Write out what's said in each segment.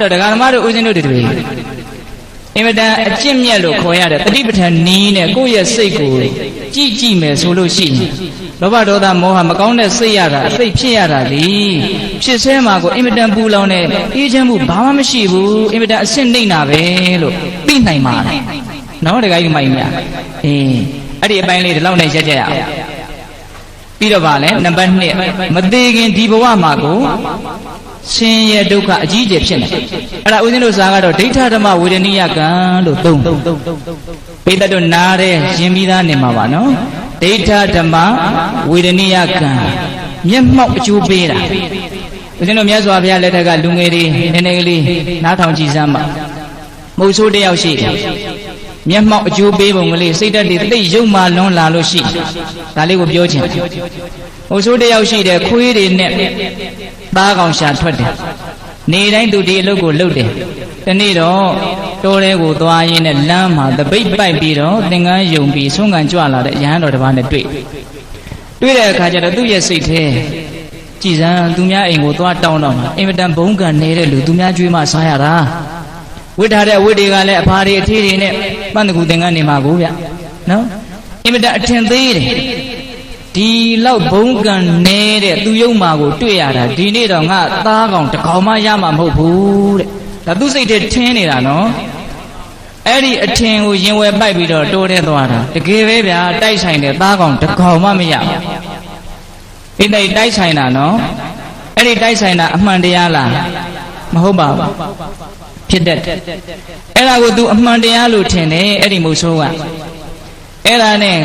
အဲ့တော့ဒကာဓမ္မတို့ဦးဇင်းတို့တွေအင်မတန်အကျင့်မြတ်လို့ခေါ်ရတဲ့တတိပဋ္ဌာန်နီးနဲ့ကိုယ့်ရဲ့စိတ်ကိုကြည့်ကြည့်မယ်ဆိုလို့ရှိရင်လောဘဒေါသမောဟမကောင်းတဲ့စိတ်ရတာအစိတ်ဖြစ်ရတာလေဖြစ်ဆဲမှာကိုအင်မတန်ပူလောင်တဲ့အေးချမ်းမှုဘာမှမရှိဘူးအင်မတန်အဆင့်နှိမ့်တာပဲလို့သိနိုင်ပါတယ်နော်တခါကြီးမိုင်များအေးအဲ့ဒီအပိုင်းလေးဒီလောက်နဲ့ရက်ကြရအောင်ပြီးတော့ဗာလဲနံပါတ်1မသေးခင်ဒီဘဝမှာကို ဆင်းရဲဒုက္ခအကြီးအကျယ်ဖြစ်နေအဲ့ဒါဦးဇင်းတို့စာကတော့ဒိဋ္ဌဓမ္မဝေဒနိယကံလို့သုံးပိဿတို့နားတဲ့ရင်ပြီးသားနေမှာပါနော်ဒိဋ္ဌဓမ္မဝေဒနိယကံမျက်မှောက်အကျိုးပေးတာဦးဇင်းတို့မြတ်စွာဘုရားလက်ထက်ကလူငယ်တွေနည်းနည်းကလေးနားထောင်ကြည့်စမ်းပါမဟုတ်ဆိုးတယောက်ရှိတယ်မျက်မှောက်အကျိုးပေးပုံကလေးစိတ်ဓာတ်တွေသိရုပ်မှလွန်လာလို့ရှိဒါလေးကိုပြောချင်ဟိုဆိုးတယောက်ရှိတယ်ခွေးတွေနဲ့ သားကောင်ရှာထွက်တယ်နေတိုင်းသူဒီအလုပ်ကိုလုပ်တယ်တနေ့တော့တိုးတဲကိုသွားရင်းနဲ့လမ်းမှာတပိတ်ပိုက်ပြီးတော့သင်္ကန်းယုံပြီးဆုံးကန်ကြွလာတဲ့ရဟန်းတော်တစ်ပါးနဲ့တွေ့တွေ့တဲ့အခါကျတော့သူ့ရဲ့စိတ်ထဲကြည်စမ်းသူများအိမ်ကိုသွားတောင်းတော့မှာအင်မတန်ဘုံကံနေတဲ့လူသူများကြွေးမှစားရတာဝိထားတဲ့ဝိတွေကလည်းအဖာတွေအထီးတွေနဲ့ပန်းတကူသင်္ကန်းနေမှာကိုဗျနော်အင်မတန်အထင်သေးတယ် ဒီလောက်ဘုံကံနေတဲ့သူယုံမာကိုတွေ့ရတာဒီနေ့တော့ငါသားကောင်တကောင်မှရမှာမဟုတ်ဘူးတဲ့ဒါသူစိတ်ထဲထင်းနေတာနော်အဲ့ဒီအထင်ကိုရင်ဝယ်ပိုက်ပြီးတော့တိုးတဲ့သွားတာတကယ်ပဲဗျာတိုက်ဆိုင်တဲ့သားကောင်တကောင်မှမရဘူးအိမ်တိုက်တိုက်ဆိုင်တာနော်အဲ့ဒီတိုက်ဆိုင်တာအမှန်တရားလားမဟုတ်ပါဘူးဖြစ်တတ်တယ်အဲ့ဒါကို तू အမှန်တရားလို့ထင်တယ်အဲ့ဒီမုတ်ဆိုးကအဲ့ဒါနဲ့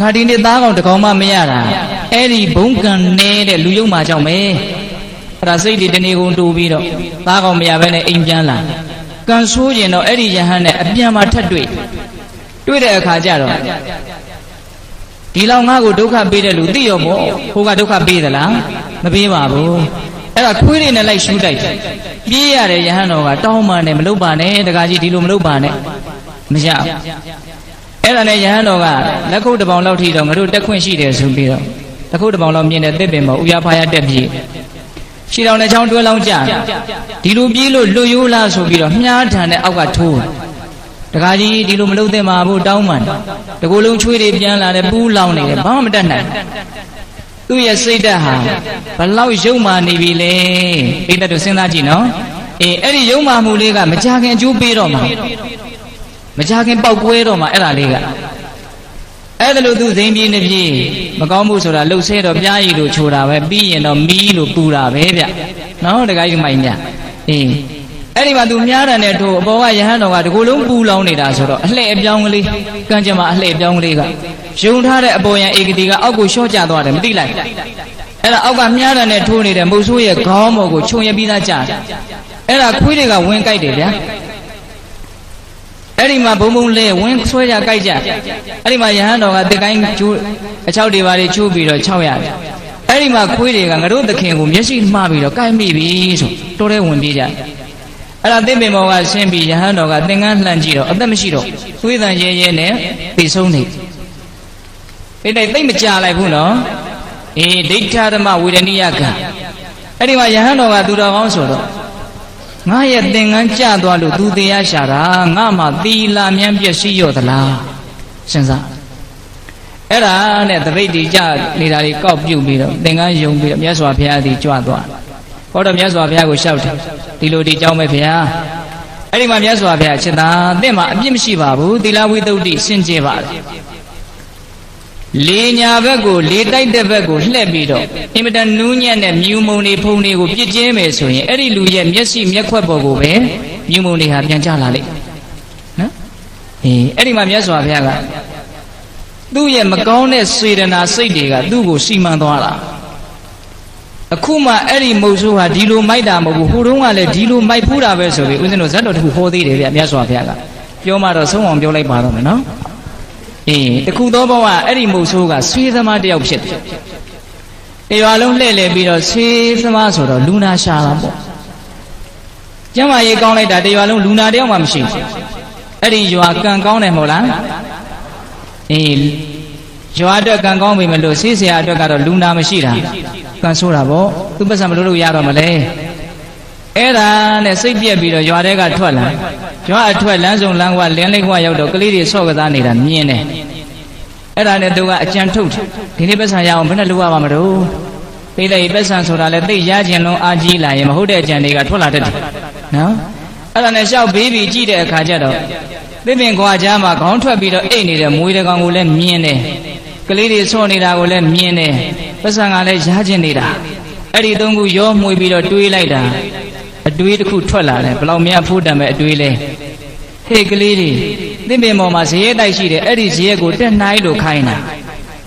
ငါဒီနေ့သားကောင်တကောင်မှမရတာအဲ့ဒီဘုံကံနေတဲ့လူယုံမာကြောင့်ပဲအဲ့ဒါစိတ်တွေတနေကုန်တူပြီးတော့သားကောင်မရဘဲနဲ့အိမ်ပြန်လာကံဆိုးကျင်တော့အဲ့ဒီယဟန်နဲ့အပြန်မှာထပ်တွေ့တွေ့တဲ့အခါကျတော့ဒီလောက်ငါ့ကိုဒုက္ခပေးတဲ့လူသိရောပေါ့ဟိုကဒုက္ခပေးသလားမပေးပါဘူးအဲ့ဒါခွေးတွေနဲ့လိုက်ရှူးတိုက်တယ်ပြေးရတဲ့ယဟန်တော်ကတောင်းပန်တယ်မလုပ်ပါနဲ့တခါကြီးဒီလိုမလုပ်ပါနဲ့မရဘူး အဲ့ဒါနဲ့ယဟန်တော်ကလက်ခုပ်တစ်ပေါင်လောက်ထိတော့ငါတို့တက်ခွင့်ရှိတယ်ဆိုပြီးတော့လက်ခုပ်တစ်ပေါင်လောက်မြင်တဲ့တစ်ပင်ပေါ်ဥရဖာရတက်ပြေးရှီတော်နဲ့ချောင်းတွဲလောင်းကြဒီလိုပြေးလို့လွတ်ရိုးလားဆိုပြီးတော့မြားထန်တဲ့အောက်ကထိုးတခါကြီးဒီလိုမလုပ်သင့်ပါဘူးတောင်းပန်တကူလုံးချွေးတွေပြန်လာတယ်ပူးလောင်နေတယ်ဘာမှမတတ်နိုင်သူ့ရဲ့စိတ်ဓာတ်ဟာဘလောက်ယုံမာနေပြီလဲပိဋကတို့စဉ်းစားကြည့်နော်အေးအဲ့ဒီယုံမာမှုလေးကမကြခင်အကျိုးပေးတော့မှာ မကြခင်ပောက်ကွဲတော့မှာအဲ့ဒါလေးကအဲ့ဒါလို့သူဇိမ်ပြေးနေပြေးမကောင်းမှုဆိုတာလှုပ်ဆဲတော့ပြားရည်လို့ချိုတာပဲပြီးရင်တော့မီးလို့ပူတာပဲဗျနော်တခါကြီးမိုင်ညအေးအဲ့ဒီမှာသူမြားတယ်နဲ့ထိုးအပေါ်ကယဟန်တော်ကဒီကိုယ်လုံးပူလောင်နေတာဆိုတော့အလှဲ့အပြောင်းကလေးကံကြမ္မာအလှဲ့အပြောင်းကလေးကယုံထားတဲ့အပေါ်ယံဧကတိကအောက်ကိုလျှော့ကျသွားတယ်မသိလိုက်အဲ့ဒါအောက်ကမြားတယ်နဲ့ထိုးနေတဲ့မုတ်ဆိုးရဲ့ခေါင်းပေါ်ကိုခြုံရပြီးသားကြာတယ်အဲ့ဒါခွေးတွေကဝင်ကြိုက်တယ်ဗျာ အဲ့ဒီမှာဘုံဘုံလေးဝင်းဆွဲကြကြိုက်ကြအဲ့ဒီမှာယဟန်တော်ကတစ်ကိုင်းကျိုးအချောက်တွေပါတွေချိုးပြီးတော့6ရတယ်အဲ့ဒီမှာခွေးတွေကငါတို့သခင်ကိုမျက်စိမှားပြီးတော့ကြိုက်မိပြီဆိုတိုးတဲ့ဝင်ပြေးကြအဲ့ဒါသစ်ပင်ပေါ်ကဆင်းပြီးယဟန်တော်ကသင်္ကန်းလှန်ကြည့်တော့အသက်မရှိတော့သွေးတန်ရဲရဲနဲ့ပြေဆုံးနေပိတိုက်သိမ့်မကြလိုက်ဘူးနော်အေးဒိဋ္ဌဓမ္မဝေဒနိယကံအဲ့ဒီမှာယဟန်တော်ကသူတော်ကောင်းဆိုတော့ ငါရဲ့သင်္ကန်းကြသွားလို့သူတရားရှာတာငါမှသီလာမြန်းပြည့်စည်ရော့သလားစဉ်းစားအဲ့ဒါနဲ့တပိတ်တီကြနေတာတွေကောက်ပြုတ်ပြီးတော့သင်္ကန်းယုံပြီးတော့မြတ်စွာဘုရားသည်ကြွသွားဟောတော့မြတ်စွာဘုရားကိုလျှောက်တယ်ဒီလိုဒီကြောင်းပဲဘုရားအဲ့ဒီမှာမြတ်စွာဘုရားချက်သားသင်မှာအပြစ်မရှိပါဘူးသီလဝိသုဒ္ဓိစင်ကြယ်ပါတယ် လေညာဘက်ကိုလေတိုက်တဲ့ဘက်ကိုလှည့်ပြီးတော့အင်မတန်နူးညံ့တဲ့မြူမုံတွေဖုံတွေကိုပြစ်ကျင်းမယ်ဆိုရင်အဲ့ဒီလူရဲ့မျက်စိမျက်ခွက်ပေါ်ကိုပဲမြူမုံတွေဟာပြန်ကျလာလိမ့်နော်အေးအဲ့ဒီမှာမြတ်စွာဘုရားကသူ့ရဲ့မကောင်းတဲ့စေတနာစိတ်တွေကသူ့ကိုစီမံသွားတာအခုမှအဲ့ဒီမုတ်ဆိုးဟာဒီလိုမိုက်တာမဟုတ်ဘူးဟိုတုန်းကလည်းဒီလိုမိုက်ဖူးတာပဲဆိုပြီးဦးဇင်းတို့ဇတ်တော်တခုဟောသေးတယ်ဗျမြတ်စွာဘုရားကပြောမှတော့ဆုံးအောင်ပြောလိုက်ပါတော့မယ်နော် အေးတခုသောဘဝအဲ့ဒီမုတ်ဆိုးကဆွေးသမားတယောက်ဖြစ်တယ်တရွာလုံးလှည့်လည်ပြီးတော့ဆွေးသမားဆိုတော့လူနာရှာတာပေါ့ကျမ်းမာရေးကောင်းလိုက်တာတရွာလုံးလူနာတယောက်မှမရှိဘူးအဲ့ဒီရွာကံကောင်းတယ်မဟုတ်လားအေးရွာအတွက်ကံကောင်းပြီမလို့ဆေးဆရာအတွက်ကတော့လူနာမရှိတာကံဆိုးတာပေါ့သူပတ်စံမလို့လို့ရတော့မလဲအဲ့ဒါနဲ့စိတ်ပြက်ပြီးတော့ရွာထဲကထွက်လာ ရွာအထွက်လမ်းစုံလမ်းကွာလင်းလေးကွာရောက်တော့ကလေးတွေဆော့ကစားနေတာမြင်တယ်အဲ့ဒါနဲ့သူကအကြံထုတ်တယ်ဒီနေ့ပတ်စံရအောင်ဘယ်နဲ့လုပ်ရမှာမလို့ပိဋကပတ်စံဆိုတာလဲသိရခြင်းလုံးအာကြီးလာရင်မဟုတ်တဲ့အကြံတွေကထွက်လာတတ်တယ်နော်အဲ့ဒါနဲ့ရှောက်ဘေးပြီးကြည့်တဲ့အခါကျတော့သစ်ပင်ခွာကြားမှာခေါင်းထွက်ပြီးတော့အိတ်နေတဲ့မွေးတကောင်ကိုလည်းမြင်တယ်ကလေးတွေဆော့နေတာကိုလည်းမြင်တယ်ပတ်စံကလည်းရခြင်းနေတာအဲ့ဒီသုံးခုရောမှွေပြီးတော့တွေးလိုက်တာအ တွေးတစ်ခုထွက်လာတယ်ဘလောက်များဖိုးတံပဲအတွေးလဲဟေ့ကလေးတွေသစ်ပင်ပေါ်မှာဇရဲတိုက်ရှိတယ်အဲ့ဒီဇရဲကိုတက်နှိုင်းလို့ခိုင်းတာ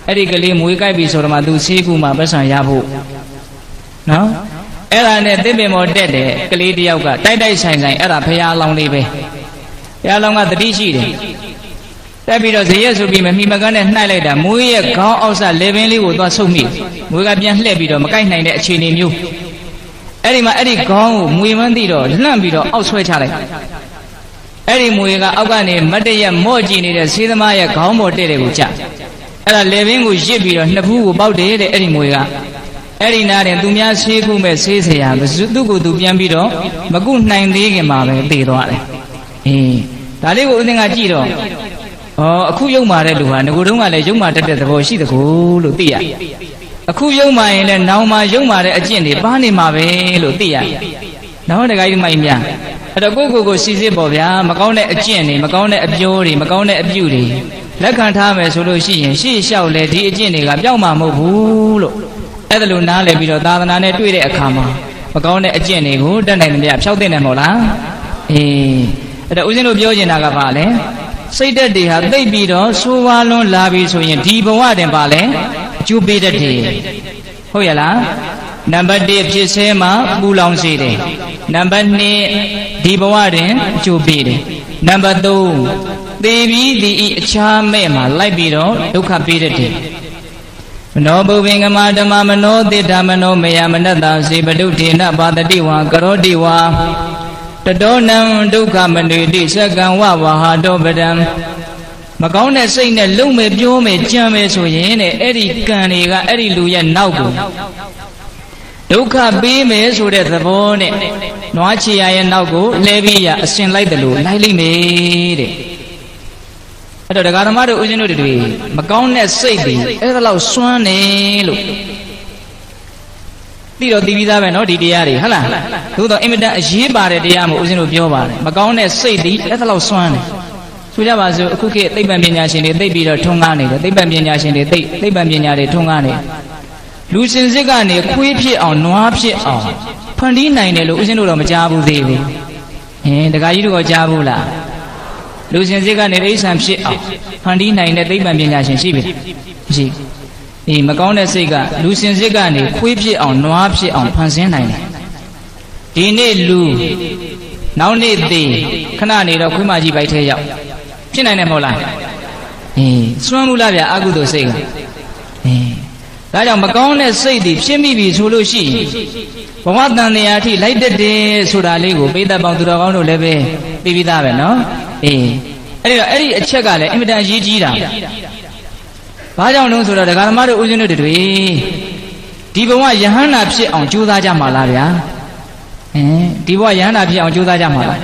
အဲ့ဒီကလေးမွေးကြိုက်ပြီဆိုတော့မှသူဆေးကူမှပတ်စံရဖို့နော်အဲ့ဒါနဲ့သစ်ပင်ပေါ်တက်တယ်ကလေးတယောက်ကတိုက်တိုက်ဆိုင်ဆိုင်အဲ့ဒါဖရာလောင်လေးပဲဖရာလောင်ကတတိရှိတယ်တက်ပြီးတော့ဇရက်ဆိုပြီးမမိမကန်းနဲ့နှိုက်လိုက်တာမွေးရဲ့ခေါင်းအောက်ဆလေပင်လေးကိုသွားဆုပ်မိမွေးကပြန်လှည့်ပြီးတော့မကိုက်နိုင်တဲ့အခြေအနေမျိုး အဲ့ဒီမှာအဲ့ဒီခေါင်းကိုမွေမန်းသိတော့လှန့်ပြီးတော့အောက်ဆွဲချလိုက်အဲ့ဒီမွေကအောက်ကနေမတ်တရက်မော့ကြည့်နေတဲ့ဆေးသမားရဲ့ခေါင်းပေါ်တဲ့တဲ့ကိုကြအဲ့ဒါလေပင်ကိုရစ်ပြီးတော့နှစ်ဖူးကိုပေါက်တယ်တဲ့အဲ့ဒီမွေကအဲ့ဒီနားရင်သူများဆေးခုမဲ့ဆေးဆရာဘသူ့ကိုသူပြန်ပြီးတော့မကုနိုင်သေးခင်မှာပဲတည်သွားတယ်အေးဒါလေးကိုဦးသိန်းကကြည့်တော့ဩအခုယုံမာတဲ့လူဟာငကိုတုံးကလည်းယုံမာတတ်တဲ့သဘောရှိတကူလို့သိရ အခုယုံမာရင်လည်းနောင်မှာယုံမာတဲ့အကျင့်တွေပါနေမှာပဲလို့သိရနောက်တခါကြီးမိုက်မြအဲ့တော့ကိုကိုကိုစီစစ်ပေါ့ဗျာမကောင်းတဲ့အကျင့်တွေမကောင်းတဲ့အပြောတွေမကောင်းတဲ့အပြုတွေလက်ခံထားမယ်ဆိုလို့ရှိရင်ရှေ့လျှောက်လဲဒီအကျင့်တွေကပြောင်းမှာမဟုတ်ဘူးလို့အဲ့ဒါလိုနားလည်ပြီးတော့သာသနာနဲ့တွေ့တဲ့အခါမှာမကောင်းတဲ့အကျင့်တွေကိုတက်နိုင်သမျှဖျောက်သိနေမို့လားအေးအဲ့တော့ဦးဇင်းတို့ပြောချင်တာကဘာလဲ စိတ်တက်တွေဟာသိပ်ပြီးတော့ဆိုးဝါးလွန်းလာပြီဆိုရင်ဒီဘဝတင်ပါလဲအကျိုးပေးတတ်တယ်ဟုတ်ရဲ့လားနံပါတ်1ဖြစ်ဆဲမှာပူလောင်စေတယ်နံပါတ်2ဒီဘဝတွင်အကျိုးပေးတယ်နံပါတ်3သေပြီးဒီဤအခြားမဲ့မှာလိုက်ပြီးတော့ဒုက္ခပေးတတ်တယ်မနောဘုဗင်္ဂမဓမ္မမနောတိဋ္ဌမနောမယမနတ္တစေပတုထေနပါတတိဝါကရောတိဝါ တတောနံဒုက္ခမနွေတိစကံဝဝဟာတောပဒံမကောင်းတဲ့စိတ်နဲ့လုံမဲ့ပြောမဲ့ကြံမဲ့ဆိုရင်တဲ့အဲ့ဒီကံတွေကအဲ့ဒီလူရဲ့နောက်ကိုဒုက္ခပေးမယ်ဆိုတဲ့သဘောနဲ့နွားချီရရဲ့နောက်ကိုလဲပြီးရအစင်လိုက်တယ်လို့လိုက်လိမ့်မယ်တဲ့အဲ့တော့ဒကာဓမ္မတို့ဦးဇင်းတို့တွေမကောင်းတဲ့စိတ်တွေအဲ့ဒါလောက်စွမ်းနေလို့ သိတော့သိပြီးသားပဲเนาะဒီတရားတွေဟုတ်လားသို့တော့အင်မတန်အရေးပါတဲ့တရားမို့ဦးဇင်းတို့ပြောပါတယ်မကောင်းတဲ့စိတ်တွေအဲ့ဒါလောက်စွမ်းတယ်ဆိုကြပါစို့အခုခေတ်သိပ္ပံပညာရှင်တွေသိပြီးတော့ထွန်းကားနေတယ်သိပ္ပံပညာရှင်တွေသိသိပ္ပံပညာတွေထွန်းကားနေလူစင်စစ်ကနေခွေးဖြစ်အောင်နွားဖြစ်အောင်ဖန်တီးနိုင်တယ်လို့ဦးဇင်းတို့တော့မကြားဘူးသေးဘူးဟင်ဒကာကြီးတို့ကကြားဘူးလားလူစင်စစ်ကနေအိဋ္ဌံဖြစ်အောင်ဖန်တီးနိုင်တဲ့သိပ္ပံပညာရှင်ရှိပြီမရှိ အေးမကောင်းတဲ့စိတ်ကလူစင်စစ်ကနေခွေးဖြစ်အောင်နွားဖြစ်အောင်ဖန်ဆင်းနိုင်တယ်ဒီနေ့လူနောက်နေ့သေးခဏနေတော့ခွေးမကြီးပိုက်ထဲရောက်ဖြစ်နိုင်တယ်မဟုတ်လားအေးစွမ်းမှုလားဗျာအကုသိုလ်စိတ်ကအေးဒါကြောင့်မကောင်းတဲ့စိတ်တွေဖြစ်မိပြီဆိုလို့ရှိရင်ဘဝတန်တရားအထိလိုက်တက်တယ်ဆိုတာလေးကိုပိဋကပေါင်းသူတော်ကောင်းတို့လည်းပဲသိပြီးသားပဲနော်အေးအဲ့ဒီတော့အဲ့ဒီအချက်ကလည်းအင်မတန်အရေးကြီးတာ ဘာကြောင့်လဲဆိုတော့ဒကာသမားတို့ဦးဇင်းတို့တွေဒီဘဝယဟန္တာဖြစ်အောင်ကြိုးစားကြမှာလားဗျာအင်းဒီဘဝယဟန္တာဖြစ်အောင်ကြိုးစားကြမှာလား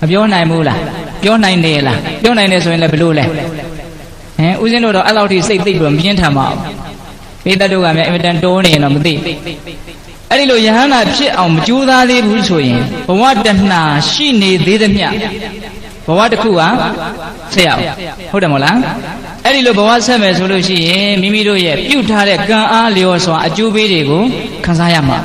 မပြောနိုင်ဘူးလားပြောနိုင်တယ်လားပြောနိုင်တယ်ဆိုရင်လည်းဘယ်လိုလဲဟင်ဦးဇင်းတို့တော့အဲ့လောက်ထိစိတ်သိပ်ပြီးမပြင်းထန်ပါဘူးပိတ္တတို့ကလည်းအင်မတန်တိုးနေရင်တော့မသိအဲ့ဒီလိုယဟန္တာဖြစ်အောင်မကြိုးစားသေးဘူးဆိုရင်ဘဝတဏှာရှိနေသေးသမျှဘဝတစ်ခုဟာဆက်ရအောင်ဟုတ်တယ်မဟုတ်လား အဲ့ဒီလိုဘဝဆက်မယ်ဆိုလို့ရှိရင်မိမိတို့ရဲ့ပြုတ်ထားတဲ့ကံအားလျော်စွာအကျိုးပေးတွေကိုခံစားရမှာ